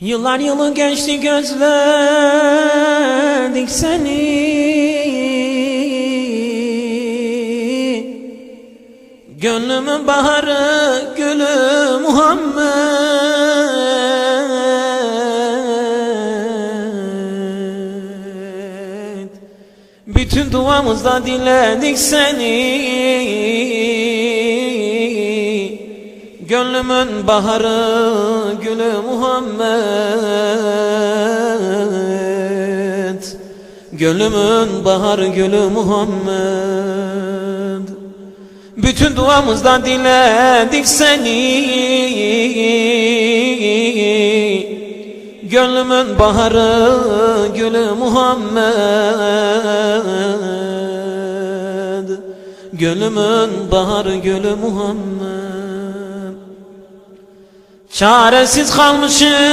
Yıllar yılı geçti gözledik seni. Gönlümün baharı gülü Muhammed. Bütün duamızda diledik seni Gönlümün baharı gülü Muhammed. Gönlümün baharı gülü Muhammed. Bütün duamızda diledik seni. Gönlümün baharı gülü Muhammed. Gönlümün baharı gülü Muhammed Çaresiz kalmışım